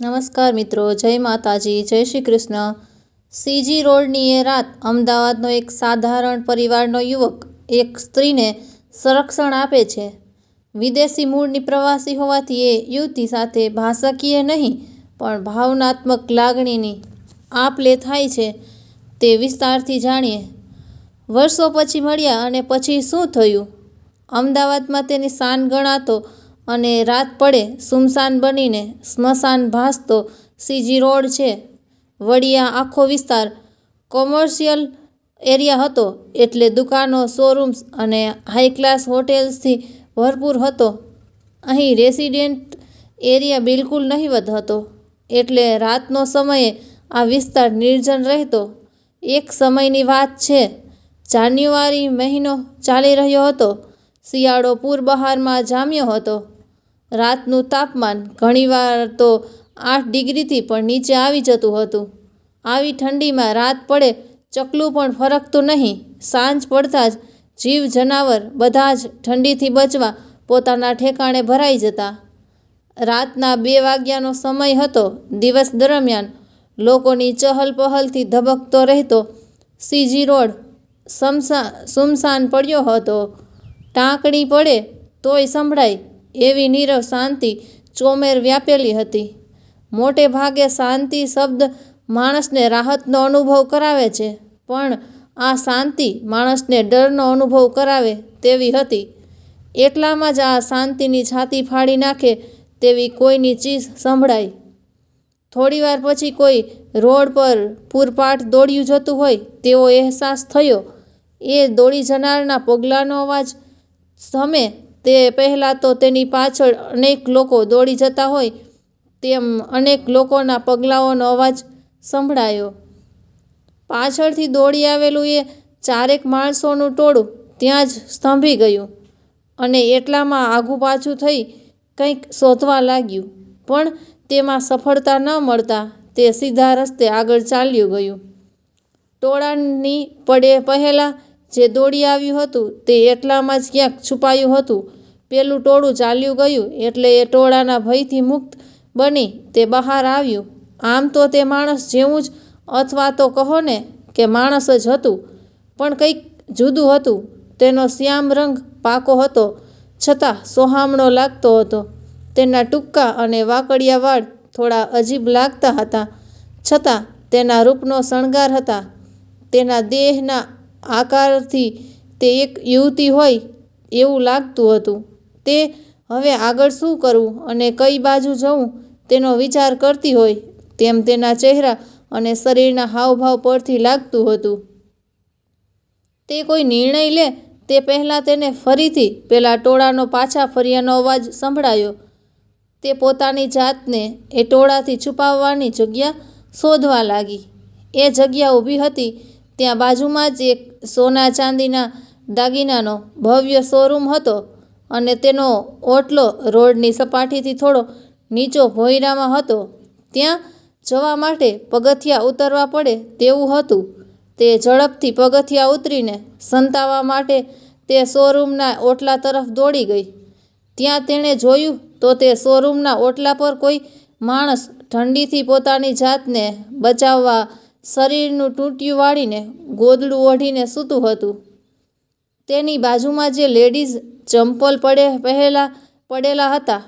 નમસ્કાર મિત્રો, જય માતાજી, જય શ્રી કૃષ્ણ. સીજી રોડની એ રાત અમદાવાદનો એક સાધારણ પરિવારનો યુવક એક સ્ત્રીને સંરક્ષણ આપે છે. વિદેશી મૂળની પ્રવાસી હોવાથી એ યુવતી સાથે ભાષાકીય નહીં, પણ ભાવનાત્મક લાગણીની આપ લે થાય છે તે વિસ્તારથી જાણીએ. વર્ષો પછી મળ્યા અને પછી શું થયું? અમદાવાદમાં તેની શાન ગણાતો અને રાત પડે સુમસાન બનીને સ્મશાન ભાસતો સીજી રોડ છે. વડિયા આખો વિસ્તાર કોમર્શિયલ એરિયા હતો એટલે દુકાનો, શોરૂમ્સ અને હાઈ ક્લાસ હોટેલ્સથી ભરપૂર હતો. અહીં રેસિડેન્ટ એરિયા બિલકુલ નહીવત હતો એટલે રાતનો સમયે આ વિસ્તાર નિર્જન રહેતો. એક સમયની વાત છે. જાન્યુઆરી મહિનો ચાલી રહ્યો હતો. શિયાળો પૂર બહારમાં જામ્યો હતો. રાતનું તાપમાન ઘણીવાર તો આઠ ડિગ્રીથી પણ નીચે આવી જતું હતું. આવી ઠંડીમાં રાત પડે ચકલું પણ ફરકતું નહીં. સાંજ પડતાં જ જીવ જનાવર બધા જ ઠંડીથી બચવા પોતાના ઠેકાણે ભરાઈ જતા. રાતના બે વાગ્યાનો સમય હતો. દિવસ દરમિયાન લોકોની ચહલ પહલથી ધબકતો રહેતો. સીજી રોડ સમસા સુમસાન પડ્યો હતો. ટાંકણી પડે તોય સંભળાય એવી નીરવ શાંતિ ચોમેર વ્યાપેલી હતી. મોટે ભાગે શાંતિ શબ્દ માણસને રાહતનો અનુભવ કરાવે છે, પણ આ શાંતિ માણસને ડરનો અનુભવ કરાવે તેવી હતી. એટલામાં જ આ શાંતિની છાતી ફાડી નાખે તેવી કોઈની ચીસ સંભળાઈ થોડીવાર પછી કોઈ રોડ પર પૂરપાટ દોડ્યું જતું હોય તેવો અહેસાસ થયો. એ દોડી જનારના પગલાંનો અવાજ સમે તે પહેલાં તો તેની પાછળ અનેક લોકો દોડી જતા હોય તેમ અનેક લોકોના પગલાંઓનો અવાજ સંભળાયો. પાછળથી દોડી આવેલું એ ચારેક માણસોનું ટોળું ત્યાં જ સ્તંભી ગયું અને એટલામાં આઘું પાછું થઈ કંઈક શોધવા લાગ્યું. પણ તેમાં સફળતા ન મળતા તે સીધા રસ્તે આગળ ચાલ્યું ગયું. ટોળાની પડે પહેલાં જે દોડી આવ્યું હતું તે એટલામાં જ ક્યાંક છુપાયું હતું. પેલું ટોળું ચાલ્યું ગયું એટલે એ ટોળાના ભયથી મુક્ત બની તે બહાર આવ્યું. આમ તો તે માણસ જેવું જ અથવા તો કહો ને કે માણસ જ હતું, પણ કંઈક જુદું હતું. તેનો શ્યામ રંગ પાકો હતો, છતાં સોહામણો લાગતો હતો. તેના ટૂંકા અને વાકડિયા વાળ થોડા અજીબ લાગતા હતા, છતાં તેના રૂપનો શણગાર હતા. તેના દેહના આકારથી તે એક યુવતી હોય એવું લાગતું હતું. તે હવે આગળ શું કરવું અને કઈ બાજુ જવું તેનો વિચાર કરતી હોય તેમ તેના ચહેરા અને શરીરના હાવભાવ પરથી લાગતું હતું. તે કોઈ નિર્ણય લે તે પહેલાં તેને ફરીથી પેલા ટોળાનો પાછા ફર્યાનો અવાજ સંભળાયો. તે પોતાની જાતને એ ટોળાથી છુપાવવાની જગ્યા શોધવા લાગી. એ જગ્યા ઊભી હતી ત્યાં બાજુમાં જ એક સોના ચાંદીના દાગીનાનો ભવ્ય શોરૂમ હતો. અને તેનો ઓટલો રોડની સપાટીથી થોડો નીચો ભોંયરામાં હતો. ત્યાં જવા માટે પગથિયાં ઉતરવા પડે તેવું હતું. તે ઝડપથી પગથિયા ઉતરીને સંતાવા માટે તે શોરૂમના ઓટલા તરફ દોડી ગઈ. ત્યાં તેણે જોયું તો તે શોરૂમના ઓટલા પર કોઈ માણસ ઠંડીથી પોતાની જાતને બચાવવા શરીરનું ટૂંટિયું વાળીને ગોદડું ઓઢીને સૂતું હતું. તેની બાજુમાં જે લેડીઝ ચંપલ પડે પહેલાં પડેલા હતા,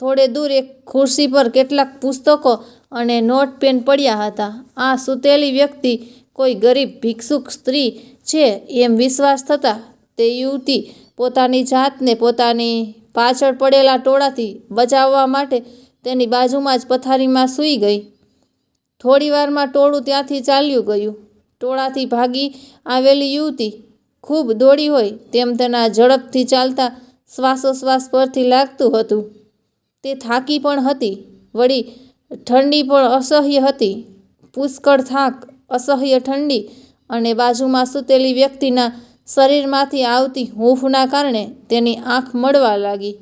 થોડે દૂર એક ખુરશી પર કેટલાક પુસ્તકો અને નોટ પેન પડ્યા હતા. આ સૂતેલી વ્યક્તિ કોઈ ગરીબ, ભિક્ષુક સ્ત્રી છે એમ વિશ્વાસ થતાં તે યુવતી પોતાની જાતને પોતાની પાછળ પડેલા ટોળાથી બચાવવા માટે તેની બાજુમાં જ પથારીમાં સૂઈ ગઈ. થોડીવારમાં ટોળું ત્યાંથી ચાલ્યું ગયું. ટોળાથી ભાગી આવેલી યુવતી ખૂબ દોડી હોય તેમ તેના ઝડપથી ચાલતા શ્વાસોશ્વાસ પરથી લાગતું હતું. તે થાકી પણ હતી, વળી ઠંડી પણ અસહ્ય હતી. પુષ્કળ થાક, અસહ્ય ઠંડી અને બાજુમાં સૂતેલી વ્યક્તિના શરીરમાંથી આવતી હૂંફના કારણે તેની આંખ મળવા લાગી.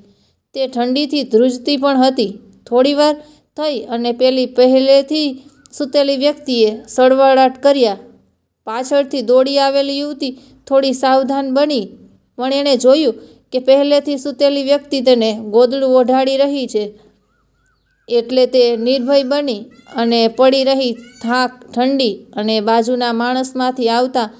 તે ઠંડીથી ધ્રુજતી પણ હતી. થોડીવાર થઈ અને પેલી પહેલેથી સૂતેલી વ્યક્તિએ સળવળાટ કર્યા. પાછળથી દોડી આવેલી યુવતી થોડી સાવધાન બની. પણ એણે જોયું કે પહેલેથી સૂતેલી વ્યક્તિ તેને ગોદડું ઓઢાડી રહી છે. એટલે તે નિર્ભય બની અને પડી રહી થાક ઠંડી અને બાજુના માણસમાંથી આવતા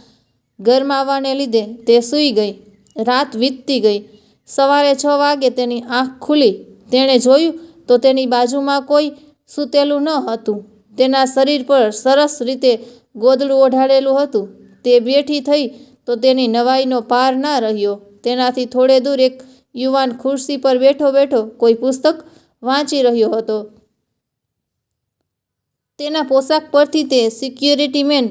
ગરમાવાને લીધે તે સૂઈ ગઈ. રાત વીતતી ગઈ. સવારે છ વાગે તેની આંખ ખુલી. તેણે જોયું તો તેની બાજુમાં કોઈ સૂતેલું ન હતું. તેના શરીર પર સરસ રીતે ગોદડું ઓઢાડેલું હતું. તે બેઠી થઈ તો તેની નવાઈનો પાર ના રહ્યો. તેનાથી થોડે દૂર એક યુવાન ખુરશી પર બેઠો બેઠો કોઈ પુસ્તક વાંચી રહ્યો હતો. તેના પોશાક પરથી તે સિક્યુરિટી મેન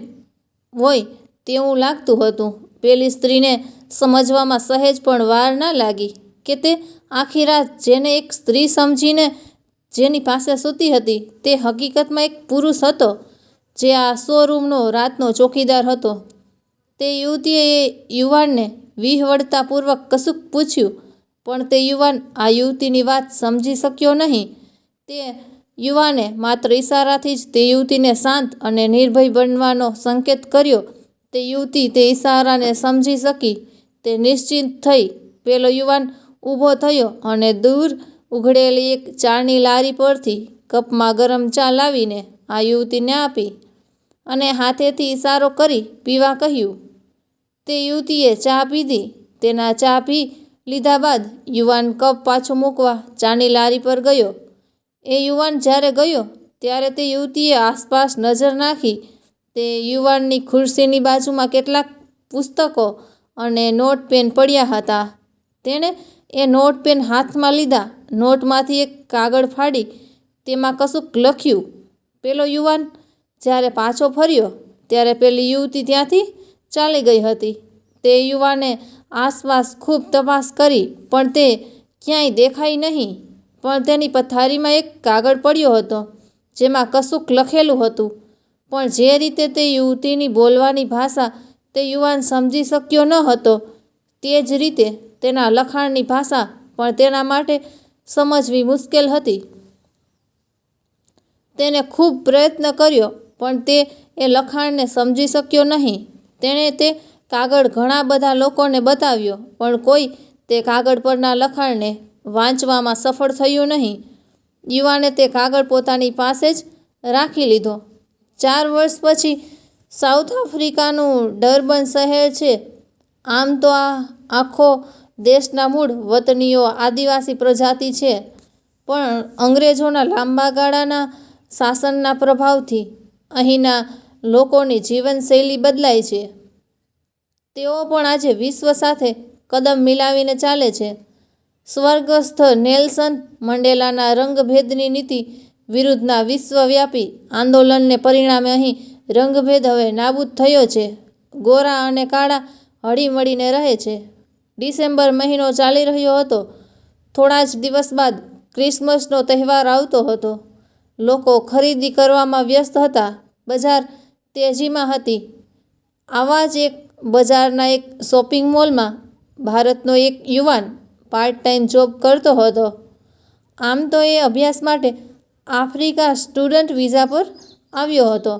હોય તેવું લાગતું હતું. પેલી સ્ત્રીને સમજવામાં સહેજ પણ વાર ના લાગી કે તે આખી રાત જેને એક સ્ત્રી સમજીને જેની પાસે સૂતી હતી તે હકીકતમાં એક પુરુષ હતો જે આ શોરૂમનો રાતનો ચોકીદાર હતો. તે યુવતીએ યુવાનને વિહવળતાપૂર્વક કશુંક પૂછ્યું, પણ તે યુવાન આ યુવતીની વાત સમજી શક્યો નહીં. તે યુવાને માત્ર ઈશારાથી જ તે યુવતીને શાંત અને નિર્ભય બનવાનો સંકેત કર્યો. તે યુવતી તે ઈશારાને સમજી શકી. તે નિશ્ચિંત થઈ પેલો યુવાન ઊભો થયો અને દૂર ઉઘડેલી એક ચાની લારી પરથી કપમાં ગરમ ચા લાવીને આ યુવતીને આપી અને હાથેથી ઇશારો કરી પીવા કહ્યું તે યુવતીએ ચા પીધી. તેના ચા પી લીધા બાદ યુવાન કપ પાછો મૂકવા ચાની લારી પર ગયો. એ યુવાન જ્યારે ગયો, ત્યારે તે યુવતીએ આસપાસ નજર નાખી. તે યુવાનની ખુરશીની બાજુમાં કેટલાક પુસ્તકો અને નોટ પેન પડ્યા હતા. તેણે એ નોટ પેન હાથમાં લીધા. નોટમાંથી એક કાગળ ફાડી તેમાં કશુંક લખ્યું. પેલો યુવાન જ્યારે પાછો ફર્યો, ત્યારે પેલી યુવતી ત્યાંથી ચાલી ગઈ હતી. તે યુવાને આસપાસ ખૂબ તપાસ કરી, પણ તે ક્યાંય દેખાઈ નહીં. પણ તેની પથારીમાં એક કાગળ પડ્યો હતો, જેમાં કશુંક લખેલું હતું. પણ જે રીતે તે યુવતીની બોલવાની ભાષા તે યુવાન સમજી શક્યો ન હતો, તે જ રીતે તેના લખાણની ભાષા પણ તેના માટે સમજવી મુશ્કેલ હતી. તેને ખૂબ પ્રયત્ન કર્યો, પણ તે એ લખાણને સમજી શક્યો નહીં. તેણે તે કાગળ ઘણા બધા લોકોને બતાવ્યો, પણ કોઈ તે કાગળ પરના લખાણને વાંચવામાં સફળ થયું નહીં. યુવાને તે કાગળ પોતાની પાસે જ રાખી લીધો. ચાર વર્ષ પછી સાઉથ આફ્રિકાનું ડરબન શહેર છે. આમ તો આ આખો દેશના મૂળ વતનીઓ આદિવાસી પ્રજાતિ છે, પણ અંગ્રેજોના લાંબા ગાળાના શાસનના પ્રભાવથી અહીંના લોકોની જીવનશૈલી બદલાઈ છે. તેઓ પણ આજે વિશ્વ સાથે કદમ મિલાવીને ચાલે છે. સ્વર્ગસ્થ નેલ્સન મંડેલાના રંગભેદની નીતિ વિરુદ્ધના વિશ્વવ્યાપી આંદોલનને પરિણામે અહીં રંગભેદ હવે નાબૂદ થયો છે. ગોરા અને કાળા હળીમળીને રહે છે. ડિસેમ્બર મહિનો ચાલી રહ્યો હતો. થોડા જ દિવસ બાદ ક્રિસમસનો તહેવાર આવતો હતો. લોકો ખરીદી કરવામાં વ્યસ્ત હતા. બજાર તેજીમાં હતી. આવા જ એક બજારના એક શોપિંગ મોલમાં ભારતનો એક યુવાન પાર્ટ ટાઈમ જોબ કરતો હતો. આમ તો એ અભ્યાસ માટે આફ્રિકા સ્ટુડન્ટ વિઝા પર આવ્યો હતો.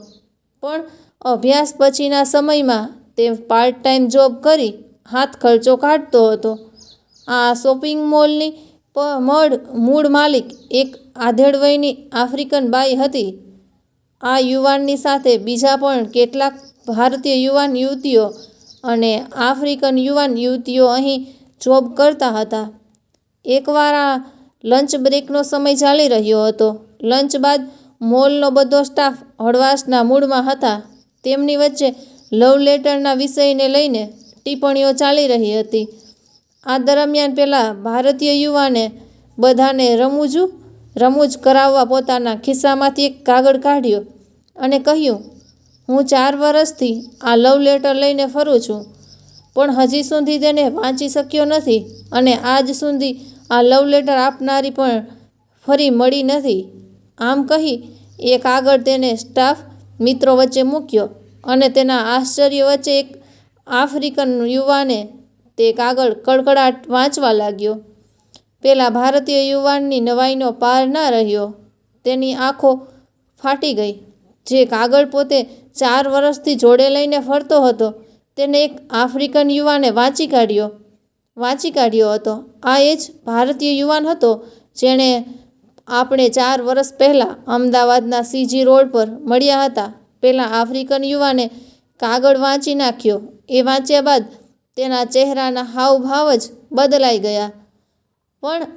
પણ અભ્યાસ પછીના સમયમાં તે પાર્ટ ટાઈમ જોબ કરી હાથ ખર્ચો કાઢતો હતો. આ શોપિંગ મોલની મળ મૂળ માલિક એક આધેડ વયની આફ્રિકન બાઈ હતી. આ યુવાનની સાથે બીજા પણ કેટલાક ભારતીય યુવાન યુવતીઓ અને આફ્રિકન યુવાન યુવતીઓ અહીં જોબ કરતા હતા. એકવાર આ લંચ બ્રેકનો સમય ચાલી રહ્યો હતો. લંચ બાદ મોલનો બધો સ્ટાફ હળવાશના મૂડમાં હતા. તેમની વચ્ચે લવ લેટરના વિષયને લઈને ટિપ્પણીઓ ચાલી રહી હતી. આ દરમિયાન પેલા ભારતીય યુવાને બધાને રમૂજું રમૂજ કરાવવા પોતાના ખિસ્સામાંથી એક કાગળ કાઢ્યો અને કહ્યું, હું ચાર વર્ષથી આ લવ લેટર લઈને ફરું છું, પણ હજી સુધી તેને વાંચી શક્યો નથી અને આજ સુધી આ લવ લેટર આપનારી પણ ફરી મળી નથી. આમ કહી, એ કાગળ તેને સ્ટાફ મિત્રો વચ્ચે મૂક્યો અને તેના આશ્ચર્ય વચ્ચે એક આફ્રિકન યુવાને તે કાગળ કડકડાટ વાંચવા લાગ્યો. પેલા ભારતીય યુવાનની નવાઈનો પાર ના રહ્યો. તેની આંખો ફાટી ગઈ. જે કાગળ પોતે ચાર વર્ષથી જોડે લઈને ફરતો હતો, તેને એક આફ્રિકન યુવાને વાંચી કાઢ્યો. વાંચી કાઢ્યો હતો. આ એ જ ભારતીય યુવાન હતો જેણે આપણે ચાર વર્ષ પહેલાં અમદાવાદના સીજી રોડ પર મળ્યા હતા. પહેલાં આફ્રિકન યુવાને કાગળ વાંચી નાખ્યો. એ વાંચ્યા બાદ તેના ચહેરાના હાવભાવ જ બદલાઈ ગયા. પણ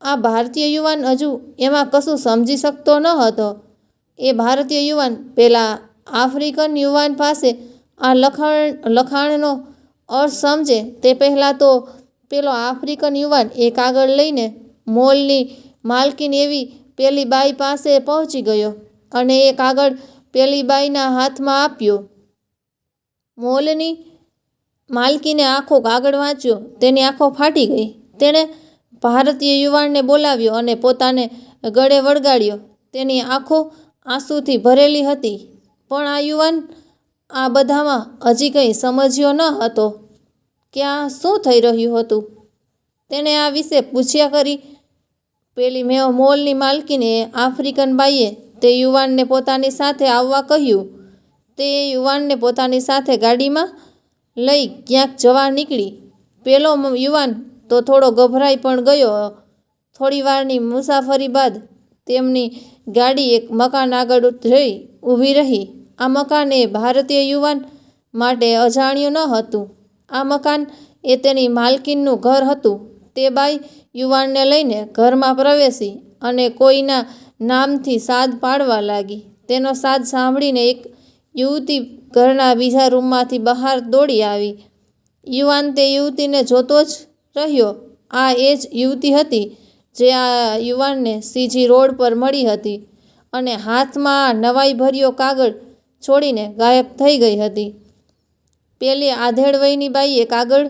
આ ભારતીય યુવાન હજુ એમાં કશું સમજી શકતો ન હતો. એ ભારતીય યુવાન પેલા આફ્રિકન યુવાન પાસે આ લખાણ, લખાણનો અર્થ સમજે તે પહેલાં તો પેલો આફ્રિકન યુવાન એ કાગળ લઈને મોલની માલકીન એવી પેલી બાઈ પાસે પહોંચી ગયો અને એ કાગળ પેલી બાઈના હાથમાં આપ્યો. મોલની માલકીને આખો કાગળ વાંચ્યો. તેની આંખો ફાટી ગઈ. તેણે ભારતીય યુવાનને બોલાવ્યો અને પોતાને ગળે વળગાડ્યો. તેની આંખો આંસુથી ભરેલી હતી. પણ આ યુવાન આ બધામાં હજી કંઈ સમજ્યો ન હતો કે આ શું થઈ રહ્યું હતું. તેણે આ વિશે પૂછ્યા કરી, પેલી મેં મોલની માલકીને આફ્રિકન બાઈએ તે યુવાનને પોતાની સાથે આવવા કહ્યું. તે યુવાનને પોતાની સાથે ગાડીમાં લઈ ક્યાંક જવા નીકળી. પેલો યુવાન તો થોડો ગભરાઈ પણ ગયો. થોડી વારની મુસાફરી બાદ તેમની ગાડી એક મકાન આગળ જઈ ઊભી રહી. આ મકાન એ ભારતીય યુવાન માટે અજાણ્યું ન હતું. આ મકાન એ તેની માલકીનનું ઘર હતું. તે બાઈ યુવાનને લઈને ઘરમાં પ્રવેશી અને કોઈના નામથી સાદ પાડવા લાગી. તેનો સાદ સાંભળીને એક યુવતી ઘરના બીજા રૂમમાંથી બહાર દોડી આવી. યુવાન તે યુવતીને જોતો જ રહ્યો. આ એ જ યુવતી હતી જે આ યુવાનને સીજી રોડ પર મળી હતી અને હાથમાં નવાઈ ભર્યો કાગળ છોડીને ગાયબ થઈ ગઈ હતી. પેલી આધેડ વયની બાઈએ કાગળ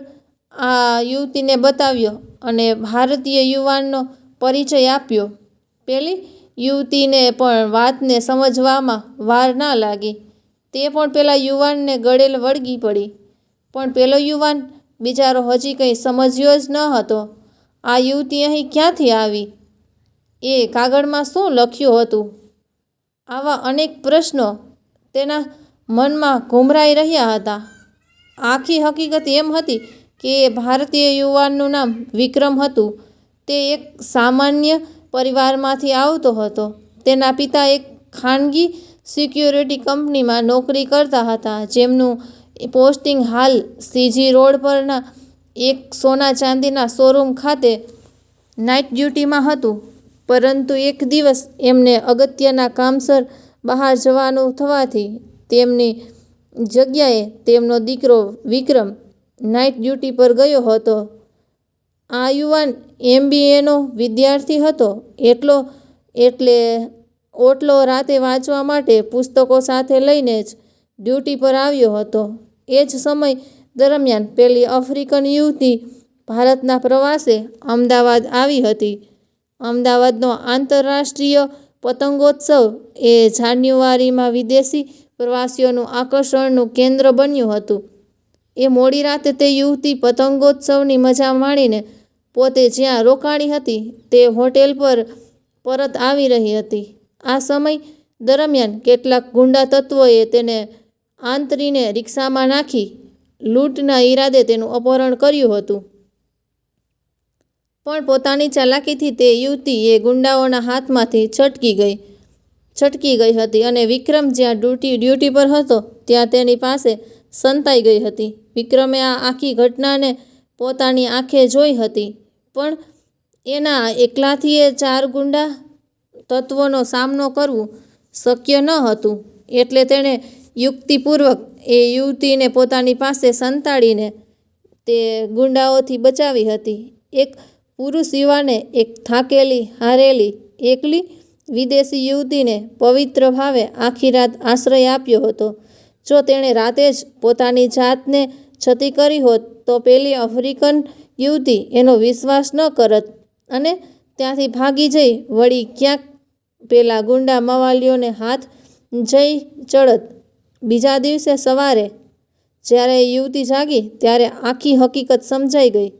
આ યુવતીને બતાવ્યો અને ભારતીય યુવાનનો પરિચય આપ્યો. પેલી યુવતીને પણ વાતને સમજવામાં વાર ના લાગી. તે પણ પેલા યુવાનને ગળેલ વળગી પડી. પણ પેલો યુવાન બિચારો હજી કંઈ સમજ્યો જ ન હતો. આ યુવતી અહીં ક્યાંથી આવી? એ કાગળમાં શું લખ્યું હતું? આવા અનેક પ્રશ્નો તેના મનમાં ઘૂમરાઈ રહ્યા હતા. આખી હકીકત એમ હતી કે એ ભારતીય યુવાનનું નામ વિક્રમ હતું. તે એક સામાન્ય પરિવારમાંથી આવતો હતો. તેના પિતા એક ખાનગી સિક્યુરિટી કંપનીમાં નોકરી કરતા હતા, જેમનું પોસ્ટિંગ હાલ સીજી રોડ પરના એક સોના ચાંદીના શોરૂમ ખાતે નાઇટ ડ્યુટીમાં હતું. પરંતુ એક દિવસ એમને અગત્યના કામસર બહાર જવાનું થવાથી તેમની જગ્યાએ તેમનો દીકરો વિક્રમ નાઇટ ડ્યુટી પર ગયો હતો. આ યુવાન એમબીએનો વિદ્યાર્થી હતો. એટલો, એટલે ઓટલો રાતે વાંચવા માટે પુસ્તકો સાથે લઈને જ ડ્યુટી પર આવ્યો હતો. એ જ સમય દરમિયાન પેલી આફ્રિકન યુવતી ભારતના પ્રવાસે અમદાવાદ આવી હતી. અમદાવાદનો આંતરરાષ્ટ્રીય પતંગોત્સવ એ જાન્યુઆરીમાં વિદેશી પ્રવાસીઓનું આકર્ષણનું કેન્દ્ર બન્યું હતું. એ મોડી રાતે તે યુવતી પતંગોત્સવની મજા માણીને પોતે જ્યાં રોકાણી હતી તે હોટેલ પર પરત આવી રહી હતી. આ સમય દરમિયાન કેટલાક ગુંડા તત્વોએ તેને આંતરીને રિક્ષામાં નાખી લૂંટના ઈરાદે તેનું અપહરણ કર્યું હતું. પણ પોતાની ચાલાકીથી તે યુવતી એ ગુંડાઓના હાથમાંથી છટકી ગઈ. છટકી ગઈ હતી અને વિક્રમ જ્યાં ડ્યુટી ડ્યુટી પર હતો, ત્યાં તેની પાસે સંતાઈ ગઈ હતી. વિક્રમે આ આખી ઘટનાને પોતાની આંખે જોઈ હતી, પણ એના એકલાથી એ ચાર ગુંડા તત્વોનો સામનો કરવું શક્ય ન હતું. એટલે તેણે યુક્તિપૂર્વક એ યુવતીને પોતાની પાસે સંતાડીને તે ગુંડાઓથી બચાવી હતી. એક પુરુષ યુવાને એક થાકેલી, હારેલી, એકલી વિદેશી યુવતીને પવિત્ર ભાવે આખી રાત આશ્રય આપ્યો હતો. જો તેણે રાતે જ પોતાની જાતને છતી કરી હોત, તો પેલી આફ્રિકન યુવતી એનો વિશ્વાસ ન કરત અને ત્યાંથી ભાગી જઈ વળી ક્યાંક પેલા ગુંડા મવાલીઓને હાથ જઈ ચડત. બીજા દિવસે સવારે જ્યારે યુવતી જાગી ત્યારે આખી હકીકત સમજાઈ ગઈ.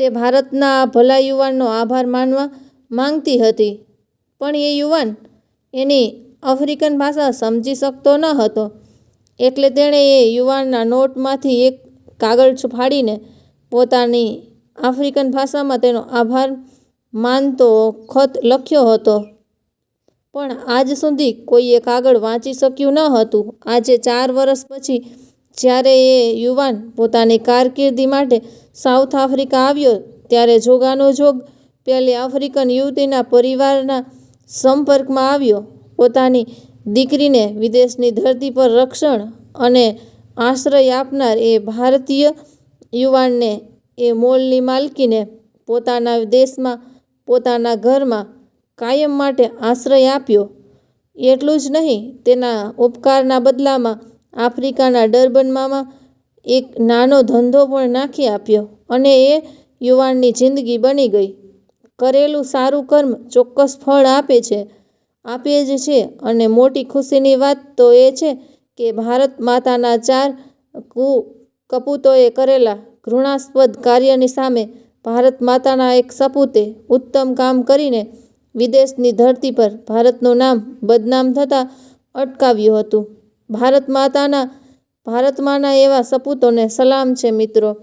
તે ભારતના આ ભલા યુવાનનો આભાર માનવા માંગતી હતી, પણ એ યુવાન એની આફ્રિકન ભાષા સમજી શકતો ન હતો. એટલે તેણે એ યુવાનના નોટમાંથી એક કાગળ ફાડીને પોતાની આફ્રિકન ભાષામાં તેનો આભાર માનતો ખત લખ્યો હતો. પણ આજ સુધી કોઈએ કાગળ વાંચી શક્યું ન હતું. આજે ચાર વર્ષ પછી જ્યારે એ યુવાન પોતાની કારકિર્દી માટે સાઉથ આફ્રિકા આવ્યો, ત્યારે જોગાનો જોગ પેલી આફ્રિકન યુવતીના પરિવારના સંપર્કમાં આવ્યો. પોતાની દીકરીને વિદેશની ધરતી પર રક્ષણ અને આશ્રય આપનાર એ ભારતીય યુવાનને એ મોલની માલકીને પોતાના દેશમાં, પોતાના ઘરમાં કાયમ માટે આશ્રય આપ્યો. એટલું જ નહીં, તેના ઉપકારના બદલામાં આફ્રિકાના ડર્બનમાં એક નાનો ધંધો પણ નાખી આપ્યો અને એ યુવાનની જિંદગી બની ગઈ. કરેલું સારું કર્મ ચોક્કસ ફળ આપે છે, આપે જ છે અને મોટી ખુશીની વાત તો એ છે કે ભારત માતાના ચાર કુ કપૂતોએ કરેલા ઘૃણાસ્પદ કાર્યની સામે ભારત માતાના એક સપૂતે ઉત્તમ કામ કરીને વિદેશની ધરતી પર ભારતનું નામ બદનામ થતાં અટકાવ્યું હતું. ભારત માતાના, ભારત માના એવા સપૂતોને સલામ છે મિત્રો.